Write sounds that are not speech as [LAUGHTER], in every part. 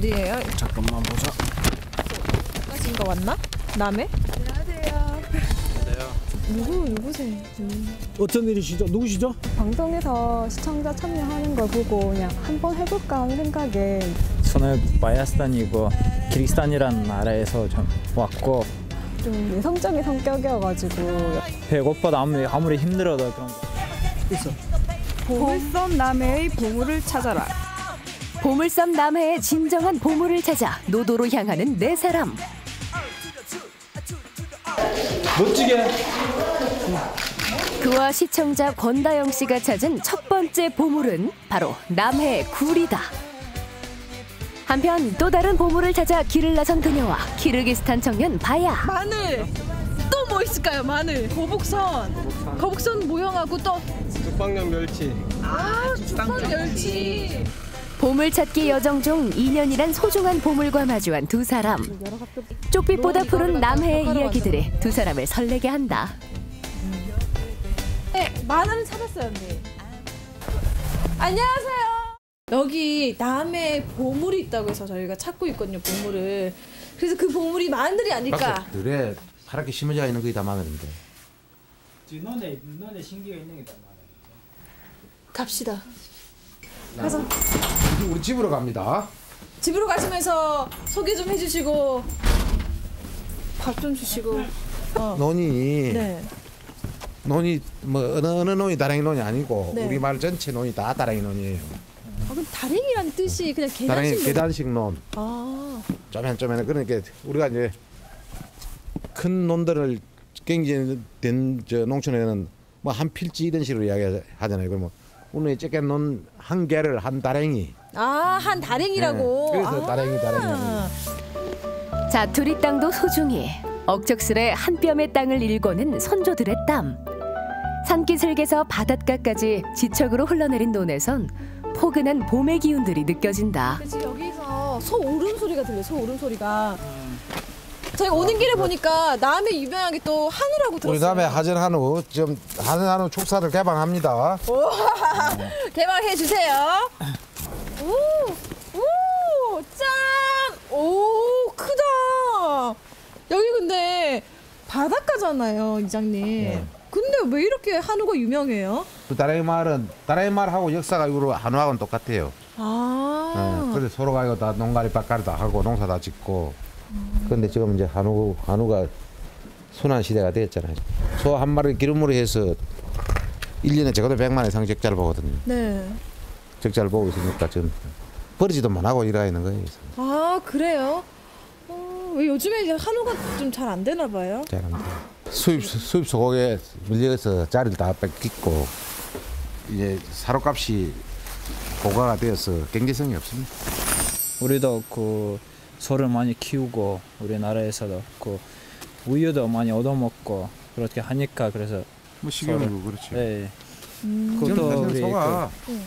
어디예요? 잠깐만 보자. 까진 거 왔나? 남해? 안녕하세요. 누구 누구세요? 음. 어떤 일이시죠? 누구시죠? 방송에서 시청자 참여하는 걸 보고 그냥 한번 해볼까 하는 생각에 저는 바야스탄이고 키르기스탄이라는 나라에서 좀 왔고 좀 내성적인 성격이어가지고 배고파도 아무리 아무리 힘들어도 그런 거. 보물섬 남해의 보물을 찾아라. 보물섬 남해의 진정한 보물을 찾아 노도로 향하는 네 사람. 멋지게. 그와 시청자 권다영 씨가 찾은 첫 번째 보물은 바로 남해 굴이다. 한편 또 다른 보물을 찾아 길을 나선 그녀와 키르기스탄 청년 바야. 마늘. 또 뭐 있을까요? 마늘. 거북선. 거북선 모형하고 또 죽방령 멸치. 아, 죽선 멸치. 보물 찾기 여정 중 인연이란 소중한 보물과 마주한 두 사람. 쪽빛보다 푸른 남해의 이야기들이 두 사람을 설레게 한다. 네, 마늘은 찾았어요, 언니. 안녕하세요. 여기 남해 보물이 있다고 해서 저희가 찾고 있거든요, 보물을. 그래서 그 보물이 마늘이 아닐까. 그래 파랗게 심어져 있는 거이 다 마늘인데 눈에 눈에 신기가 있는 게 많아요. 갑시다. 그래서 우리 집으로 갑니다 집으로 가시면서 소개 좀 해주시고 밥 좀 주시고. 어. 논이 네. 논이 뭐 어느 어느 논이 다랭이 논이 아니고 네. 우리 마을 전체 논이 다 다랭이 논이에요 아, 그럼 다랭이라는 뜻이 그냥 다랭이 계단식. 계단식 논 아, 쪼맨쪼맨 그러니까 우리가 이제 큰 논들을 경제된 저 농촌에는 뭐 한 필지 이런 식으로 이야기하잖아요 그러면 오늘 쬐깐 논한 개를 한 다랭이 아, 한 다랭이라고. 네, 그래서 아. 다랭이 다랭이 자투리 땅도 소중히 억척스레 한 뼘의 땅을 일궈낸 선조들의 땀. 산기슭에서 바닷가까지 지척으로 흘러내린 논에선 포근한 봄의 기운들이 느껴진다. 지금 여기서 소 울음 소리가 들려요. 소 울음 소리가. 저희 오는 길에 보니까 남해 유명한 게 또 한우라고 들었어요. 우리 다음에 하전 한우 지금 하전 한우 축사를 개방합니다 [LAUGHS] 개방해 주세요. 오, 오, 짠, 오, 크다. 여기 근데 바닷가잖아요, 이장님. 네. 근데 왜 이렇게 한우가 유명해요? 그 다랭이 마을은 다랭이 마을하고 역사가 이후로 한우하고는 똑같아요. 아, 네, 그래서 서로가 이거 다 농가리 밭가리 다 하고 농사 다 짓고. 그런데 지금 이제 한우 한우가 순환 시대가 되었잖아요. 소 한 마리 기름으로 해서 1년에 적어도 100만 이상 적자를 보거든요. 네. 적자를 보고 있으니까 지금 버리지도만 하고 일하 있는 거예요. 아, 그래요? 어, 왜 요즘에 이제 한우가 좀 잘 안 되나 봐요? 잘합니다. 수입 수입 소고기에 밀려서 자리를 다 뺏기고 이제 사료값이 고가가 되어서 경제성이 없습니다. 우리도 그 소를 많이 키우고 우리나라에서도 그 우유도 많이 얻어먹고 그렇게 하니까 그래서 뭐 식용유 그렇죠. 예. 음, 지금 그것도 우리 소가 그-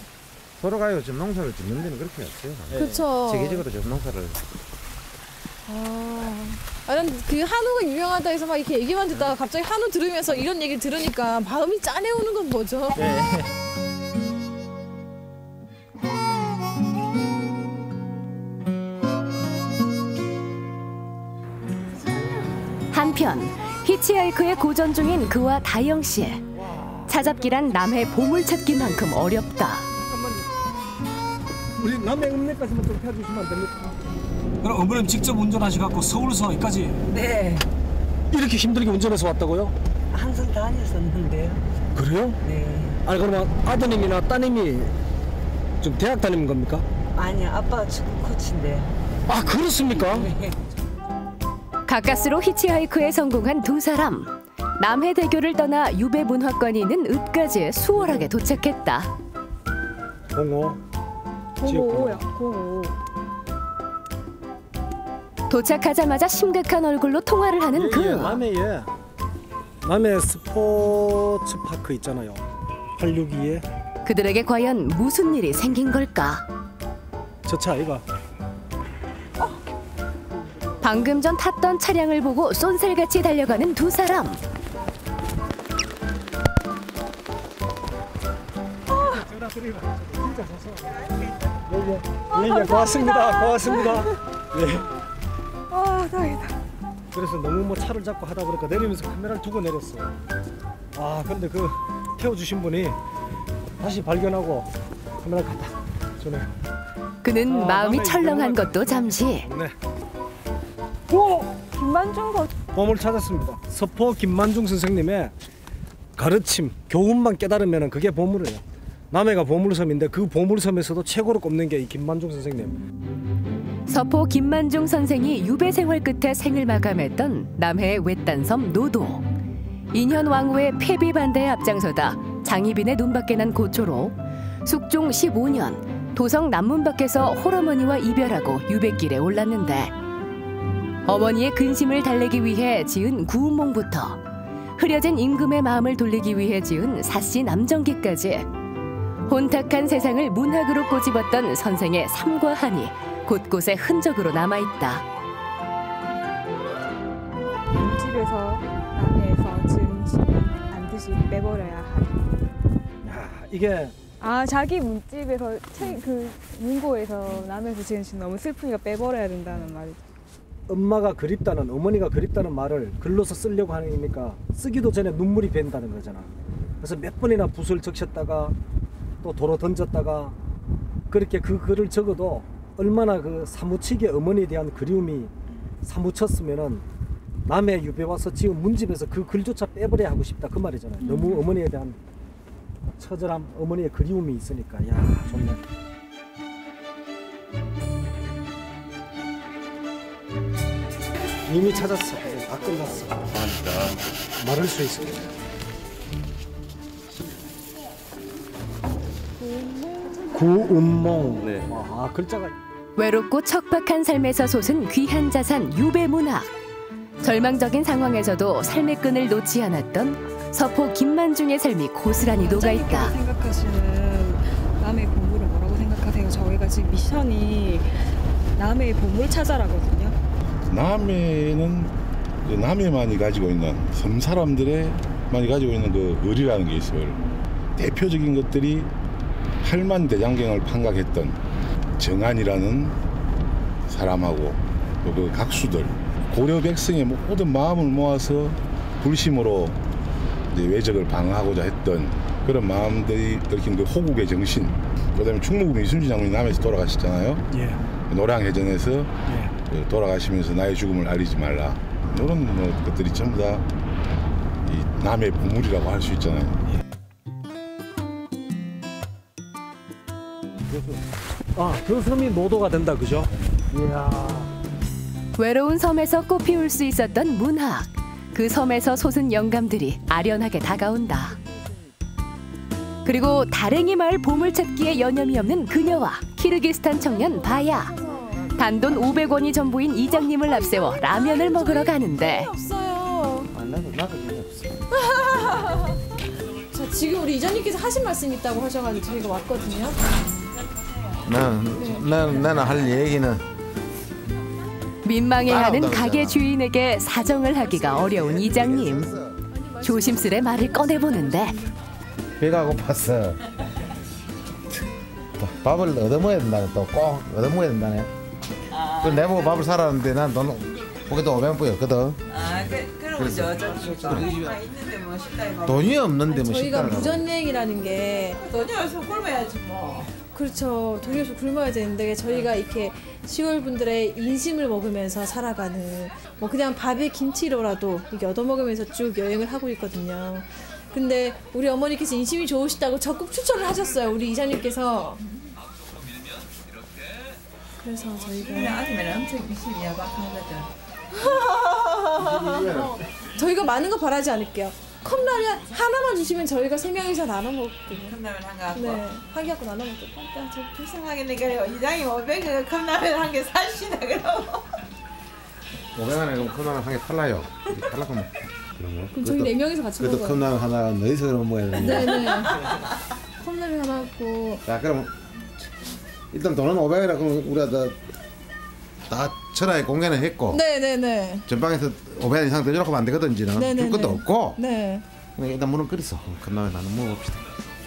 서로 가요 지금 농사를 짓는 데는 그렇게 없어요. 예. 그렇죠. 세계적으로 지금 농사를 아, 아, 난그 한우가 유명하다 해서 막 이렇게 얘기만 듣다가 갑자기 한우 들으면서 이런 얘기를 들으니까 마음이 짠해오는 건 뭐죠? 한편 히치하이크에 고전 중인 그와 다영 씨. 찾잡기란 남해 보물 찾기만큼 어렵다. 우리 남해 읍내까지만 좀안 됩니까? 그럼 어머님 직접 운전하셔갖고 서울서 여기까지 네, 이렇게 힘들게 운전해서 왔다고요? 항상 다녔었는데요. 그래요? 네. 아니 그러면 아드님이나 따님이 좀 대학 다니는 겁니까? 아니, 아빠 축구 코치인데. 아 그렇습니까? 가까스로 히치하이크에 성공한 두 사람. 남해 대교를 떠나 유배 문화관이 있는 읍까지 수월하게 도착했다. 공호 공오야 공오. 도착하자마자 심각한 얼굴로 통화를 하는 그. 남해에 남해 스포츠 파크 있잖아요 862에 그들에게 과연 무슨 일이 생긴 걸까? 저차 아이가 방금 전 탔던 차량을 보고 쏜살같이 달려가는 두 사람. 예, 예, 고맙습니다. 고맙습니다. 예. 아 다행이다. 그래서 너무 뭐 차를 잡고 하다 보니까 내리면서 카메라를 두고 내렸어요. 아, 근데 그 태워주신 분이 다시 발견하고 카메라 갖다 주네요. 그는 아, 마음이 철렁한 것도 잠시. 네. 김만중 거 보물 찾았습니다. 서포 김만중 선생님의 가르침, 교훈만 깨달으면 그게 보물이에요. 남해가 보물섬인데 그 보물섬에서도 최고로 꼽는 게 이 김만중 선생님. 서포 김만중 선생이 유배 생활 끝에 생을 마감했던 남해의 외딴섬 노도. 인현 왕후의 폐비 반대에 앞장서다 장희빈의 눈밖에 난 고초로 숙종 15년 도성 남문 밖에서 홀어머니와 이별하고 유배길에 올랐는데 어머니의 근심을 달래기 위해 지은 구운몽부터 흐려진 임금의 마음을 돌리기 위해 지은 사씨 남정기까지 혼탁한 세상을 문학으로 꼬집었던 선생의 삶과 한이 곳곳에 흔적으로 남아있다. 집에서 남해에서 지은 집은 반드시 빼버려야. 야, 이게 아 자기 문집에서 책 그 문고에서 남해에서 지은 집 너무 슬프니까 빼버려야 된다는 말이죠. 엄마가 그립다는 어머니가 그립다는 말을 글로서 쓰려고 하니까 쓰기도 전에 눈물이 밴다는 거잖아. 그래서 몇 번이나 붓을 적셨다가 또 도로 던졌다가 그렇게 그 글을 적어도 얼마나 그 사무치게 어머니에 대한 그리움이 사무쳤으면은 남의 유배 와서 지금 문집에서 그 글조차 빼버려야 하고 싶다 그 말이잖아요. 너무 어머니에 대한 처절함, 어머니의 그리움이 있으니까 야 좋네. 이미 찾았어. 다 끝났어. 말할 수 있어. 구운몽. 네. 아 글자가 외롭고 척박한 삶에서 솟은 귀한 자산 유배 문학. 절망적인 상황에서도 삶의 끈을 놓지 않았던 서포 김만중의 삶이 고스란히 녹아 있다. 생각하시는 남의 보물은 뭐라고 생각하세요? 저희가 지금 미션이 남의 보물 찾아라거든요. 남해는 그 남해만이 가지고 있는 섬 사람들의 많이 가지고 있는 그 의리라는 게 있어요. 대표적인 것들이 팔만 대장경을 판각했던 정한이라는 사람하고 또그 각수들 고려 백성의 모든 마음을 모아서 불심으로 이제 외적을 방어하고자 했던 그런 마음들이 얽힌 그 호국의 정신. 그다음에 충무국 이순신 장군이 남해에서 돌아가셨잖아요. 예. 노량해전에서 예. 그 돌아가시면서 나의 죽음을 알리지 말라 이런 뭐 것들이 전부 다 이 남의 보물이라고 할 수 있잖아요. 아 그 섬이 노도가 된다 그죠? 이야. 외로운 섬에서 꽃 피울 수 있었던 문학. 그 섬에서 솟은 영감들이 아련하게 다가온다. 그리고 다랭이 마을 보물찾기에 여념이 없는 그녀와 키르기스탄 청년 바야. 단돈 500원이 전부인 이장님을 앞세워 라면을 먹으러 가는데. 자 지금 우리 이장님께서 하신 말씀 있다고 하셔가지고 저희가 왔거든요. 나는 나는 나는 할 얘기는 민망해하는 가게. 주인에게 사정을 하기가 어려운 이장님. 조심스레 말을 꺼내보는데 배가 고팠어. 또 밥을 얻어먹어야 된다. 또꼭 얻어먹어야 된다네. 그 내보고 밥을 사라는데 난돈 거기도 500원 뿌였거든. 아, 그, 그러면 이제 어쩌니까. 아, 있는데 뭐 식당에 가면. 돈이 없는데 뭐 저희가 식당을 가고. 무전여행이라는 게 돈이 없어 굶어야지 뭐. 그렇죠. 돈이 없어 굶어야 되는데 저희가 이렇게 시골 분들의 인심을 먹으면서 살아가는 뭐 그냥 밥에 김치로라도 이렇게 얻어먹으면서 쭉 여행을 하고 있거든요. 근데 우리 어머니께서 인심이 좋으시다고 적극 추천을 하셨어요. 우리 이사님께서. 그래서 저희가. [LAUGHS] 저희가 많은 거 바라지 않을게요. 컵라면 하나만 주시면 저희가 세 명이서 나눠 먹거든요. 컵라면 한거 갖고. 네, 한 개갖고 나눠 먹거든요. 일단 좀 불쌍하겠네. 그래요. 이장이 500원 컵라면 한 개 사시나 그러고. 500원에 그럼 컵라면 한개 팔라요. 팔라면 그러면 그럼 저희 네 명이서 같이 그래도 먹어요. 컵라면 하나 너희서 그러면 먹어야 되는데. 네네. 컵라면 하나 갖고 자 그럼 일단 돈은 500원이라 그럼 우리가 다, 다 천하에 공개는 했고 네네네. 전방에서 500원 이상 더 주라고 하면 안 되거든 이제는 네네네. 줄 것도 없고 네. 그냥 일단 물은 끓였어 컵라면 하나 먹어봅시다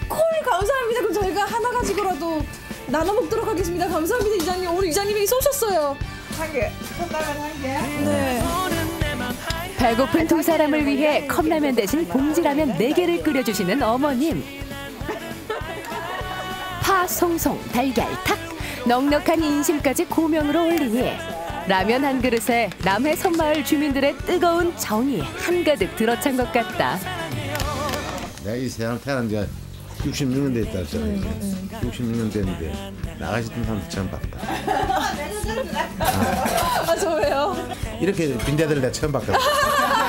콜 감사합니다. 그럼 저희가 하나 가지고라도 나눠 먹도록 하겠습니다. 감사합니다 이장님. 오늘 이장님이 쏘셨어요. 한 개 컵라면 한 개 네. 배고픈 두 사람을 위해 컵라면 대신 봉지라면 네개를 끓여주시는 어머님. 파, 송송, 달걀, 탁 넉넉한 인심까지 고명으로 올리니 라면 한 그릇에 남해 섬마을 주민들의 뜨거운 정이 한가득 들어찬 것 같다. 내가 이 세상 태어난 지가 66년 됐다 했잖아요. 66년 됐는데 나가시던 사람도 처음 봤다. 아 저예요. 이렇게 빈대들 내가 처음 봤거든. [LAUGHS]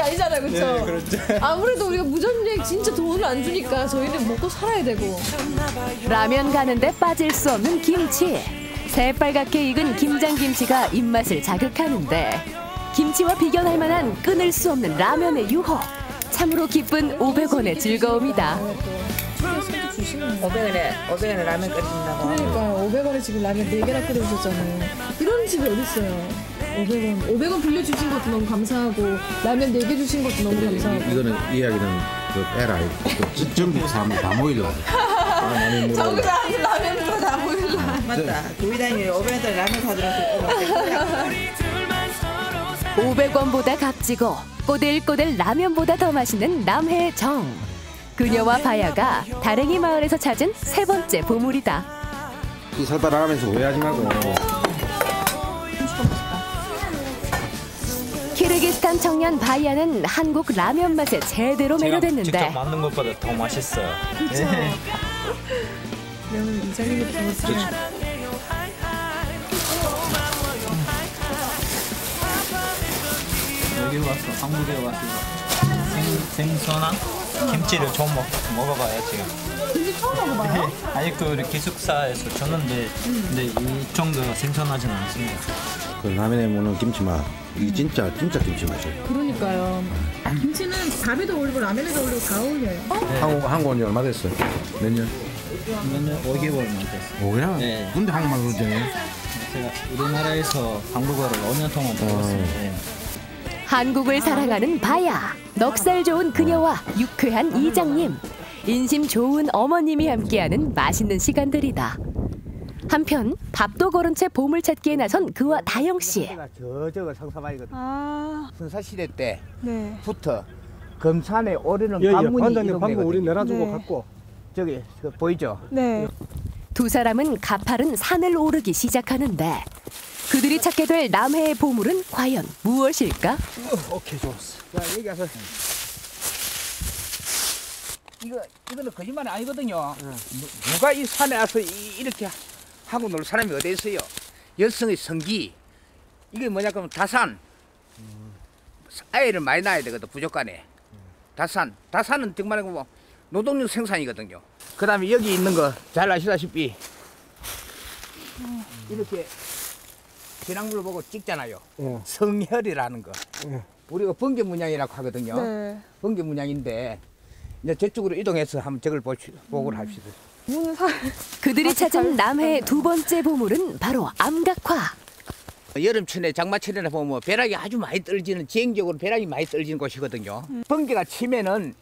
게 아니잖아요, 그렇죠? 그렇죠. [LAUGHS] 아무래도 우리가 무전여행 진짜 돈을 안 주니까 저희는 먹고 살아야 되고. 라면 가는데 빠질 수 없는 김치. 새빨갛게 익은 김장김치가 입맛을 자극하는데 김치와 비견할 만한 끊을 수 없는 라면의 유혹. 참으로 기쁜 500원의 즐거움이다. 500원에 500원에 라면 끓인다고 그러니까 500원에 지금 라면 4개나 끓여주셨잖아요. 이런 집이 어딨어요. 500원. 500원 빌려주신 것도 너무 감사하고 라면 4개 주신 것도 너무 감사하고. 이거는 이야기는 그 빼라. 그 전국 사람 다 모이려고. 저기서 라면으로 다 보일라. 맞다 구이다니 500원짜리 라면 사들어서 500원보다 값지고 꼬들꼬들 라면보다 더 맛있는 남해 정. 그녀와 바야가 다랭이 마을에서 찾은 세 번째 보물이다. 이 살바라면서 오해하지 말고. 키르기스탄 청년 바야는 한국 라면 맛에 제대로 제가 직접 매료됐는데 만든 것보다 더 맛있어요. 그러면 이장님이 부르세요. 여기 와서 한국에 와서 생, 생선랑 김치를 처음 먹, 먹어봐요 지금. 김치 처음 먹어봐요? 아니 그 우리 기숙사에서 줬는데 근데 이 정도 생선하지는 않습니다. 그 라면에 먹는 김치 맛. 이게 진짜 진짜 김치 맛이에요. 그러니까요. 김치는 밥에도 어울리고 라면에도 어울리고 다 어울려요. 한국 한국 온지 얼마 됐어요? 몇 년? 그러면 5개월만 됐어요. 오야. 네. 근데 한국말 그러잖아요. 제가 우리나라에서 한국어를 5년 동안 배웠어요. 네. 한국을 사랑하는 바야, 넉살 좋은 그녀와 유쾌한 이장님, 인심 좋은 어머님이 함께하는 맛있는 시간들이다. 한편 밥도 거른 채 보물 찾기에 나선 그와 다영 씨. 제가 저 저거 성사마이거든. 아, 선사 시대 네. 때부터 검산에 오르는 예, 예. 관문이 관장님 방금 우리. 내놔주고 네. 갔고. 저기 그 보이죠? 네. 두 사람은 가파른 산을 오르기 시작하는데 그들이 찾게 될 남해의 보물은 과연 무엇일까? 오케이 좋았어. 자 여기 가서 이거 이거는 거짓말이 아니거든요. 누- 누가 이 산에 와서 이, 이렇게 하고 놀 사람이 어디 있어요? 여성의 성기 이게 뭐냐 그러면 다산 아이를 많이 낳아야 되거든 부족간에 다산 다산은 정말 뭐 노동력 생산이거든요. 그 다음에 여기 있는 거 잘 아시다시피 이렇게 진앙물을 보고 찍잖아요. 예. 성혈이라는 거. 예. 우리가 번개 문양이라고 하거든요. 네. 번개 문양인데 이제 저쪽으로 이동해서 한번 저걸 보시, 보고 합시다. 그들이 [LAUGHS] 찾은 남해의 두 번째 보물은 바로 암각화. 여름철에 장마철에 보면 뭐 벼락이 아주 많이 떨어지는 지형적으로 벼락이 많이 떨어지는 곳이거든요. 번개가 치면은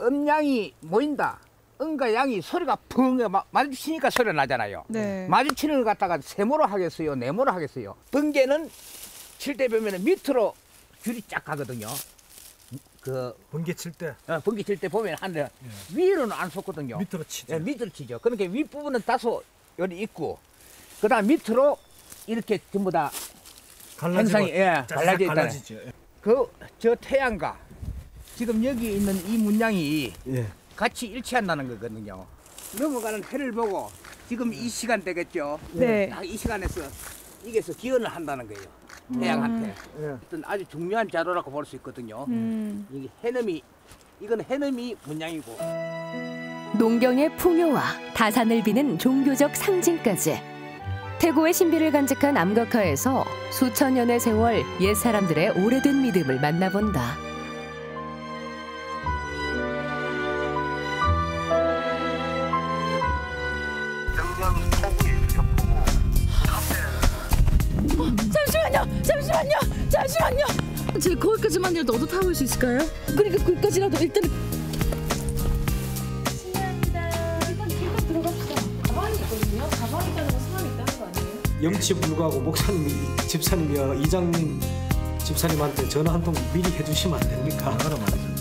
음양이 모인다. 음과 양이 소리가 펑 마- 마주치니까 소리가 나잖아요. 네. 마주치는 걸 갖다가 세모로 하겠어요, 네모로 하겠어요. 번개는 칠때 보면은 밑으로 줄이 쫙 가거든요. 그 번개 칠 때 어, 번개 칠 때 보면 하늘 위로는 안 솟거든요. 밑으로 치죠. 예, 밑으로 치죠. 그러니까 윗 부분은 다소 여기 있고, 그 다음 밑으로 이렇게 전부 다 현상이, 예, 쫙 갈라져 있다네. 갈라지죠. 그저 태양과 지금 여기 있는 이 문양이 예. 같이 일치한다는 거거든요. 넘어가는 해를 보고 지금 이 시간 되겠죠. 네. 딱이 시간에서 이게서 기원을 한다는 거예요. 태양한테. 예. 어떤 아주 중요한 자료라고 볼 수 있거든요. 음. 이게 해넘이 이건 해넘이 문양이고 농경의 풍요와 다산을 비는 종교적 상징까지 태고의 신비를 간직한 암각화에서 수천 년의 세월 옛 사람들의 오래된 믿음을 만나본다. 잠시만요. 제 거기까지만이라도 얻어 타볼 수 있을까요? 그러니까 거기까지라도 일단. 신난다. 일단 일단 들어갑시다. 가방이 있거든요. 가방이라는 수납이 있다는 거 아니에요? 영치 불구하고 목사님, 집사님이 이장님, 집사님한테 전화 한 통 미리 해주시면 안 됩니까? 아, 그럼 안 됩니다.